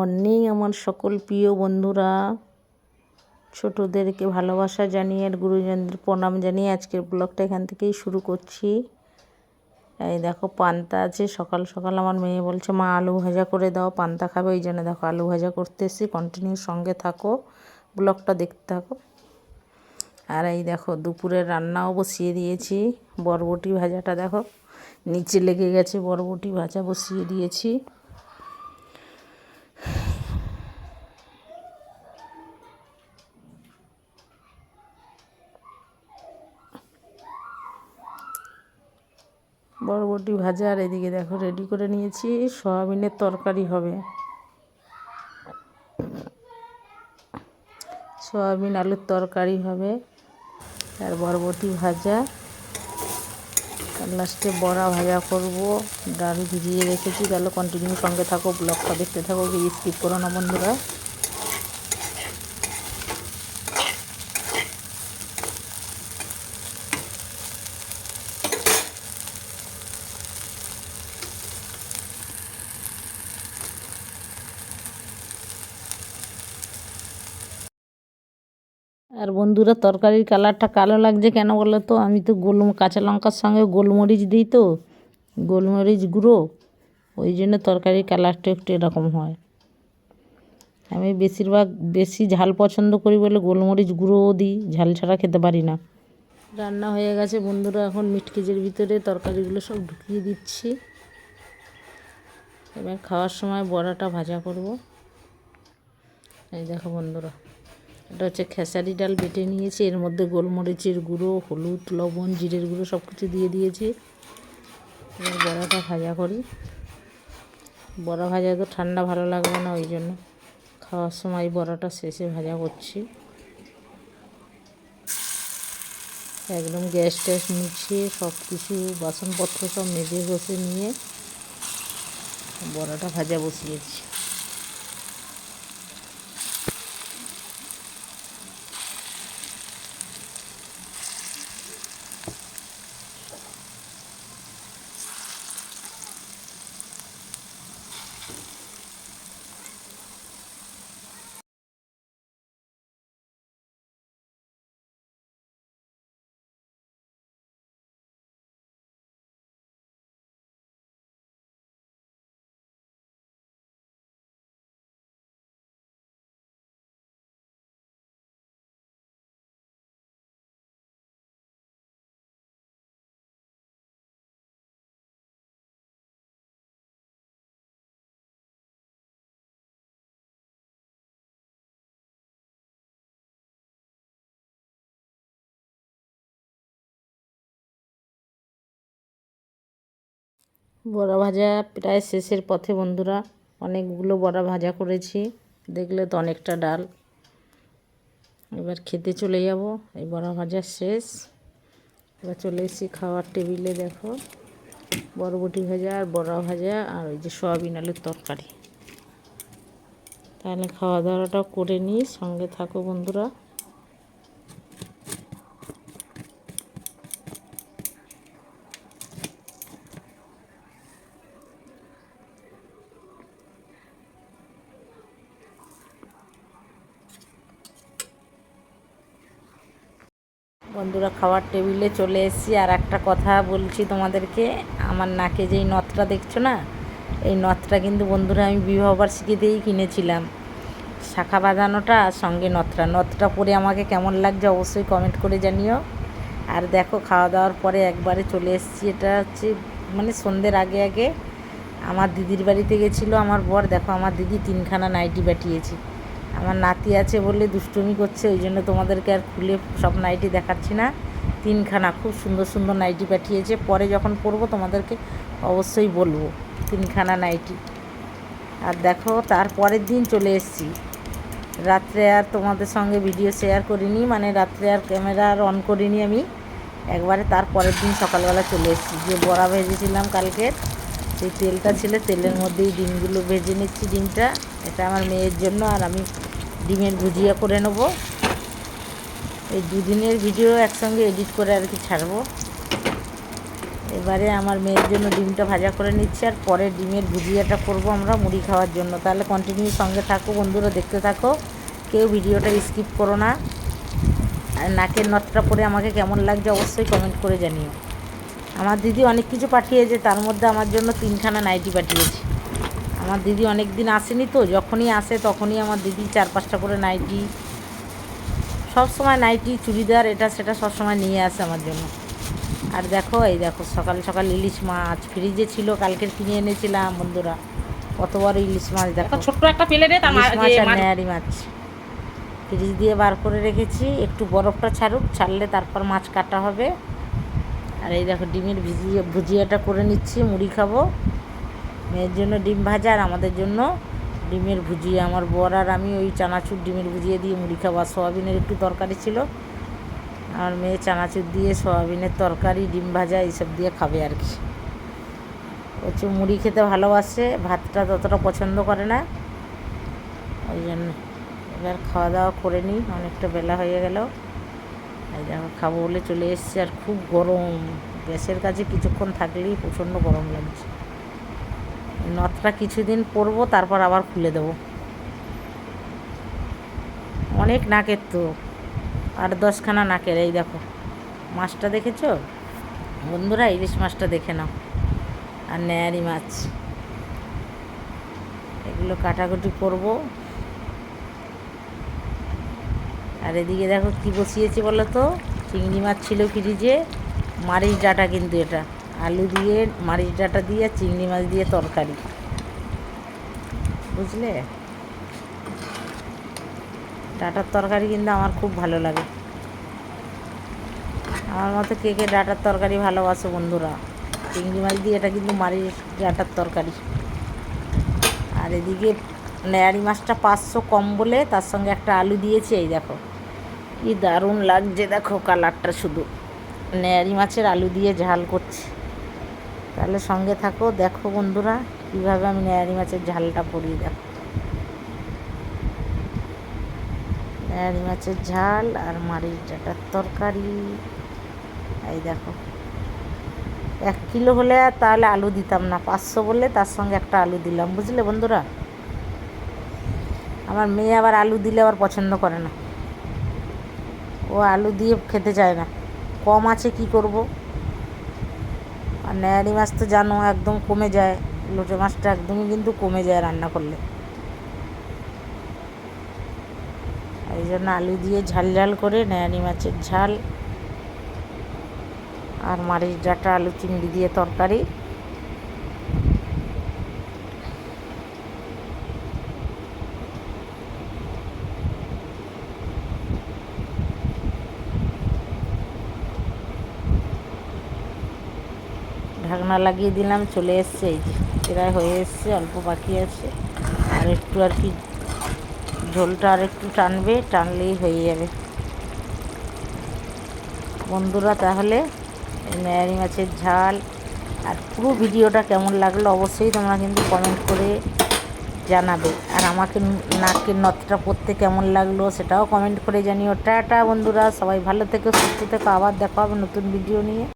Morning আমার সকল প্রিয় বন্ধুরা, ছোটদেরকে ভালোবাসা জানিয়ে আর গুরুজনদের প্রণাম জানিয়ে আজকের ব্লগটা এখান থেকেই শুরু করছি। এই দেখো, পান্তা আছে, সকাল সকাল আমার মেয়ে বলছে, মা, আলু ভাজা করে দাও, পান্তা খাবে। ওই জন্য দেখো, আলু ভাজা করতে এসেছি কন্টিনিউ সঙ্গে থাকো, ব্লগটা দেখতে থাকো। আর এই দেখো, দুপুরের রান্নাও বসিয়ে দিয়েছি, বরবটি ভাজাটা দেখো, নিচে লেগে গেছে, বরবটি ভাজা বসিয়ে দিয়েছি। বরবটি ভাজা আর এদিকে দেখো রেডি করে নিয়েছি, সয়াবিনের তরকারি হবে। সয়াবিন আলুর তরকারি হবে আর বরবটি ভাজা। আর লাস্টে বড়া ভাজা করব, ডাল ভিজিয়ে রেখেছি, তাহলে কন্টিনিউ সঙ্গে থাকো ব্লগটা দেখতে থাকো স্কিপ করো না বন্ধুরা। আর বন্ধুরা, তরকারির কালারটা কালো লাগছে কেন বলো তো? আমি তো গোল কাঁচা লঙ্কার সঙ্গে গোলমরিচ দিই তো, গোলমরিচ গুঁড়ো। ওই জন্য তরকারির কালারটা একটু এরকম হয়। আমি বেশিরভাগ, বেশি ঝাল পছন্দ করি বলে গোলমরিচ গুঁড়োও দিই, ঝাল ছাড়া খেতে পারি না। রান্না হয়ে গেছে বন্ধুরা, এখন মিটকেজের ভিতরে তরকারিগুলো সব ঢুকিয়ে দিচ্ছি। এবার খাওয়ার সময় বড়াটা ভাজা করব। এই দেখো বন্ধুরা। এটা হচ্ছে খেসারি ডাল বেটে নিয়েছি। এর মধ্যে গোলমরিচের গুঁড়ো, হলুদ, লবণ, জিরের গুঁড়ো সব কিছু দিয়ে দিয়েছি। এবার বড়াটা ভাজা করি। বড়া ভাজা তো ঠান্ডা ভালো লাগবে না, ওই জন্য খাওয়ার সময় বড়াটা শেষে ভাজা করছি। একদম গ্যাস ট্যাস মুছিয়ে সব কিছু বাসনপত্র সব মেজে বসে নিয়ে বড়াটা ভাজা বসিয়েছি। বড়া ভাজা প্রায় শেষের পথে বন্ধুরা, অনেকগুলো বড়া ভাজা করেছি। দেখলে তো অনেকটা ডাল। এবার খেতে চলে যাব। এই বড়া ভাজা শেষ। এবার চলে এসেছি খাওয়ার টেবিলে, দেখো। বরবটি ভাজা আর বড়া ভাজা, আর ওই যে সয়াবিন আলুর তরকারি। তাহলে খাওয়া দাওয়াটাও করে নিই। সঙ্গে থাকো বন্ধুরা। বন্ধুরা খাওয়ার টেবিলে চলে এসেছি, আর একটা কথা বলছি তোমাদেরকে। আমার নাকে যেই নথটা দেখছ না, এই নথটা কিন্তু বন্ধুরা আমি বিবাহবার্ষিকীতেই কিনেছিলাম। শাখা বাঁধানোটা আর সঙ্গে নথটা। নথটা পরে আমাকে কেমন লাগছে অবশ্যই কমেন্ট করে জানিও। আর দেখো, খাওয়া দাওয়ার পরে একবারে চলে এসেছি। এটা হচ্ছে মানে সন্ধ্যের আগে আগে। আমার দিদির বাড়িতে গেছিল আমার বর। দেখো, আমার দিদি তিনখানা নাইটি পাঠিয়েছে। আমার নাতি আছে বলে দুষ্টুমি করছে, ওই জন্য তোমাদেরকে আর খুলে সব নাইটি দেখাচ্ছি না। তিনখানা, খুব সুন্দর সুন্দর নাইটি পাঠিয়েছে। পরে যখন পরবো তোমাদেরকে অবশ্যই বলব, তিনখানা নাইটি। আর দেখো, তার পরের দিন চলে এসেছি। রাত্রে আর তোমাদের সঙ্গে ভিডিও শেয়ার করিনি মানে রাত্রে আর ক্যামেরা আর অন করিনি আমি। একবারে তার পরের দিন সকালবেলা চলে এসেছি। যে বড়া ভেজেছিলাম কালকে, সেই তেলটা ছিল, তেলের মধ্যেই ডিমগুলো ভেজে নিচ্ছি ডিমটা। এটা আমার মেয়ের জন্য আর আমি ডিমের ভুজিয়া করে নেব। এই দুদিনের ভিডিও একসঙ্গে এডিট করে আর কি ছাড়বো। এবারে আমার মেয়ের জন্য ডিমটা ভাজা করে নিচ্ছি আর পরে ডিমের ভুজিয়াটা করব আমরা মুড়ি খাওয়ার জন্য। তাহলে কন্টিনিউ সঙ্গে থাকো বন্ধুরা, দেখতে থাকো। কেউ ভিডিওটা স্কিপ করো না। আর নাকের নথটা পরে আমাকে কেমন লাগছে অবশ্যই কমেন্ট করে জানিও। আমার দিদি অনেক কিছু পাঠিয়েছে, তার মধ্যে আমার জন্য তিনখানা নাইটি পাঠিয়েছে। আমার দিদি অনেক দিন আসেনি তো যখনই আসে তখনই আমার দিদি চার পাঁচটা করে নাইটি সব সময় নাইটি চুড়িদার এটা সেটা সব সময় নিয়ে আসে আমার জন্য। আর দেখো এই দেখো সকাল সকাল ইলিশ মাছ ফ্রিজে ছিল কালকের কিনে এনেছিলাম বন্ধুরা। কত বড় ইলিশ মাছ দেখো। ছোট্ট একটা প্লেটে মা- মাছ আর নেয়ারি মাছ। ফ্রিজ দিয়ে বার করে রেখেছি একটু বরফটা ছাড়ুক ছাড়লে তারপর মাছ কাটা হবে। আর এই দেখো ডিমের ভিজিয়ে ভুজিয়াটা করে নিচ্ছি মুড়ি খাব। মেয়ের জন্য ডিম ভাজা আর আমাদের জন্য ডিমের ভুজিয়া। আমার বর আর আমি ওই চানাচুর ডিমের ভুজিয়া দিয়ে মুড়ি আর সোয়াবিনের একটু তরকারি ছিল। আমার মেয়ে চানাচুর দিয়ে সোয়াবিনের তরকারি, ডিম ভাজা এইসব দিয়ে খাবে আর কি। হচ্ছে মুড়ি খেতে ভালোবাসে, ভাতটা ততটা পছন্দ করে না। ওই জন্য এবার খাওয়া দাওয়া করে নিই, অনেকটা বেলা হয়ে গেল। এই দেখো, খাব বলে চলে এসেছি। আর খুব গরম। গ্যাসের কাছে কিছুক্ষণ থাকলেই প্রচণ্ড গরম লাগছে। নথটা কিছুদিন পরবো, তারপর আবার খুলে দেবো। অনেক নাকের তো, আর দশখানা নাকের, এই দেখো। মাছটা দেখেছ? বন্ধুরা, ইলিশ মাছটা দেখে নাও। আর নেয়ারি মাছ। এগুলো কাটাকুটি করব। আর এদিকে দেখো কি বসিয়েছি বলো তো? চিংড়ি মাছ ছিল ফ্রিজে। মারিচ ডাটা কিন্তু এটা। আলু দিয়ে মারিচ ডাঁটা দিয়ে, চিংড়ি মাছ দিয়ে তরকারি। বুঝলে? ডাঁটার তরকারি কিন্তু আমার খুব ভালো লাগে। আমার মতো কে কে ডাঁটার তরকারি ভালোবাসো বন্ধুরা? চিংড়ি মাছ দিয়ে এটা কিন্তু মারিচ ডাঁটার তরকারি। আর এদিকে নেয়ারি মাছটা পাঁচশো কম বলে তার সঙ্গে একটা আলু দিয়েছি, এই দেখো। কি দারুণ লাগছে, দেখো কালারটা শুধু। নেয়ারি মাছের আলু দিয়ে ঝাল করছি। তাহলে সঙ্গে থাকো, দেখো বন্ধুরা, কীভাবে আমি নেয়ারি মাছের ঝালটা পরিয়ে দেখো। নেয়ারি মাছের ঝাল আর মারিচ ডাঁটার তরকারি। এই দেখো। এক কিলো হলে তাহলে আলু দিতাম না, পাঁচশো বললে তার সঙ্গে একটা আলু দিলাম, বুঝলে বন্ধুরা? আমার মেয়ে আবার আলু দিলে আবার পছন্দ করে না। ও আলু দিয়ে খেতে চায় না। কম আছে কি করব? আর নেয়ারি মাছ তো জানো একদম কমে যায়, লোটে মাছটা একদমই কিন্তু কমে যায় রান্না করলে। এই জন্য আলু দিয়ে ঝাল ঝাল করে নেয়ারি মাছের ঝাল আর মারিচ ডাঁটা, আলু, চিংড়ি দিয়ে তরকারি ঢাকনা লাগিয়ে দিলাম, চলে এসছে এই যে। প্রায় হয়ে এসছে, অল্প বাকি আছে। আর একটু আর কি ঝোলটা আর একটু টানবে, টানলেই হয়ে যাবে। বন্ধুরা, তাহলে নেয়ারি মাছের ঝাল আর পুরো ভিডিওটা কেমন লাগল অবশ্যই তোমরা কিন্তু কমেন্ট করে জানাবে। আর আমাকে নাকের নথটা পড়তে কেমন লাগল সেটাও কমেন্ট করে জানিও। টাটা বন্ধুরা, সবাই ভালো থেকো, সুস্থ থেকো, আবার দেখা হবে নতুন ভিডিও নিয়ে।